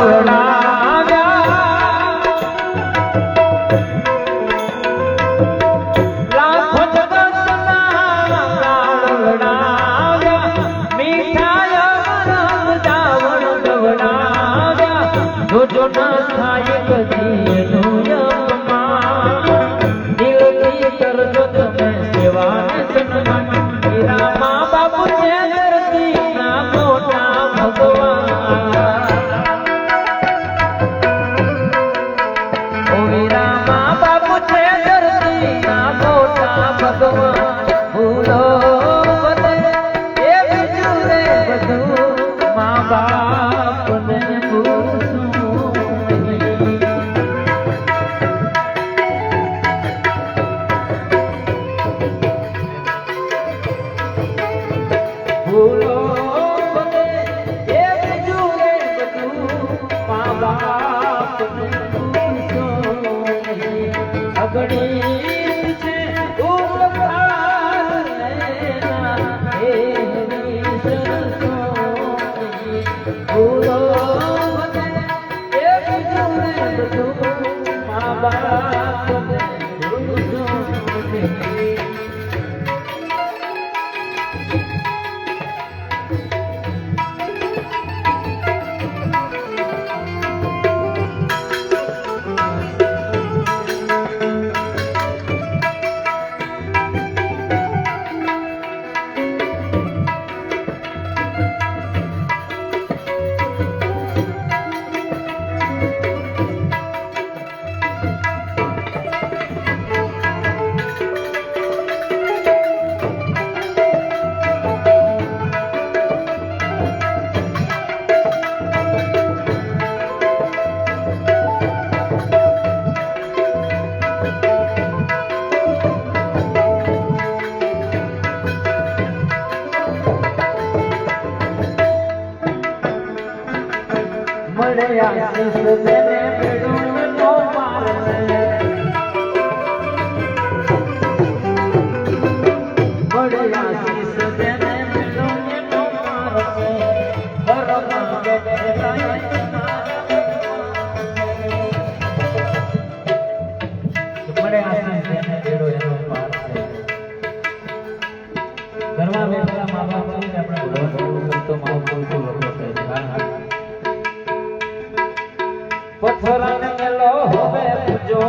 Oh. ઘડી ઘરમાં બેઠેલા મેલો હવે પૂજો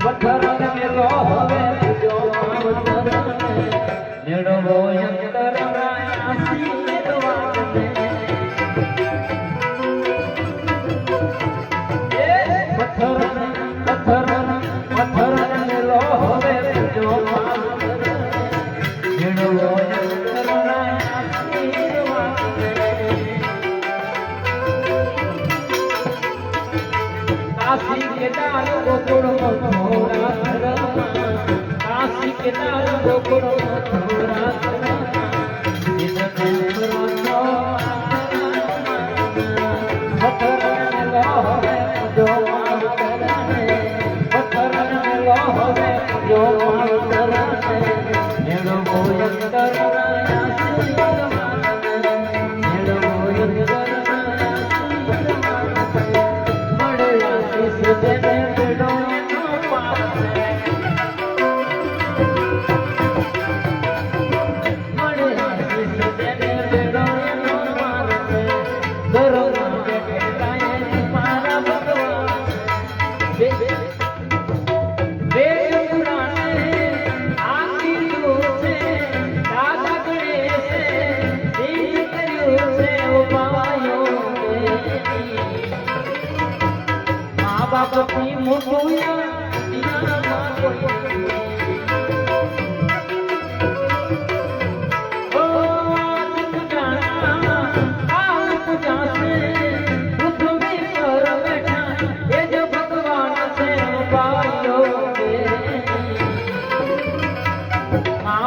પથ્થરન મેલો હોય પૂજો 别大，六个。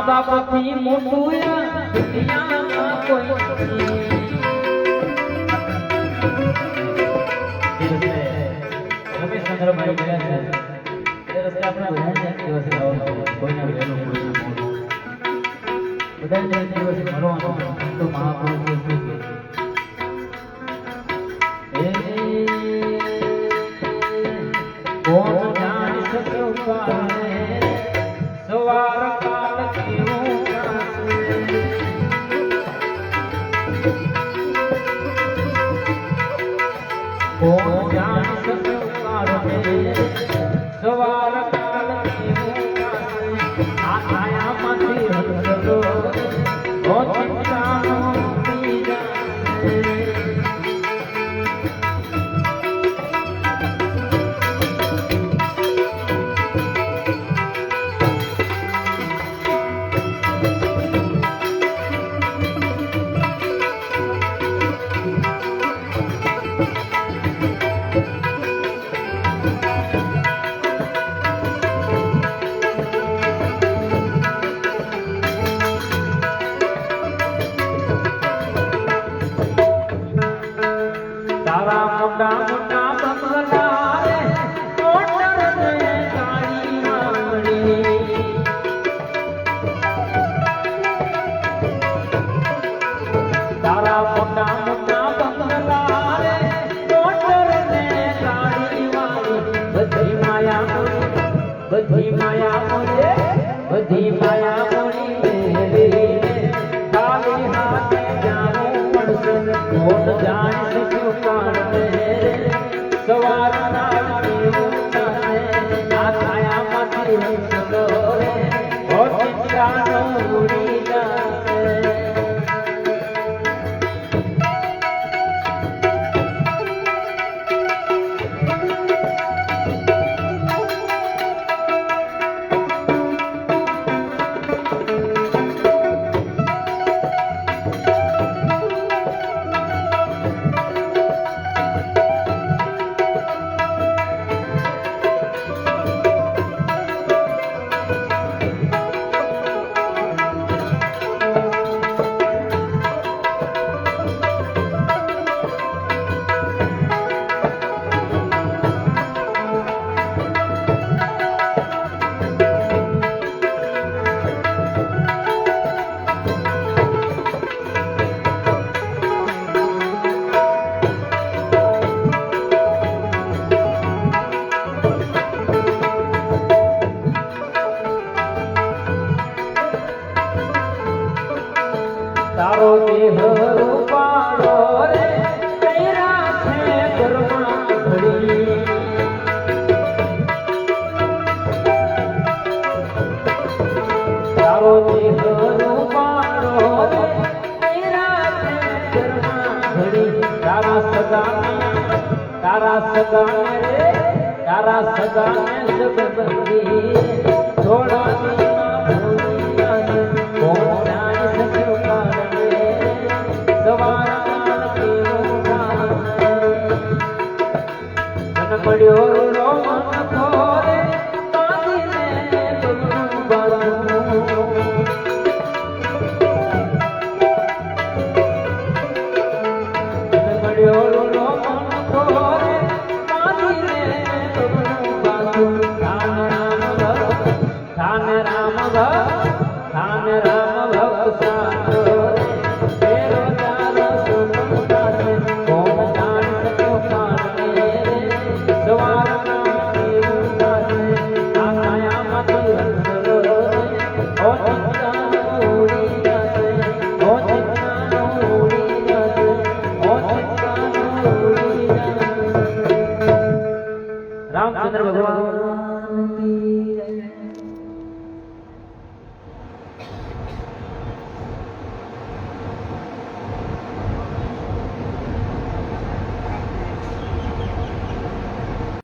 બાપથી મોટું દુનિયામાં કોઈ રમેશચંદ્રભાઈ ગયા છે. એ રસ્તે આપણે બધા જ દિવસે આવવાનું તારો ઘરમાં તારા તારા જગબંધી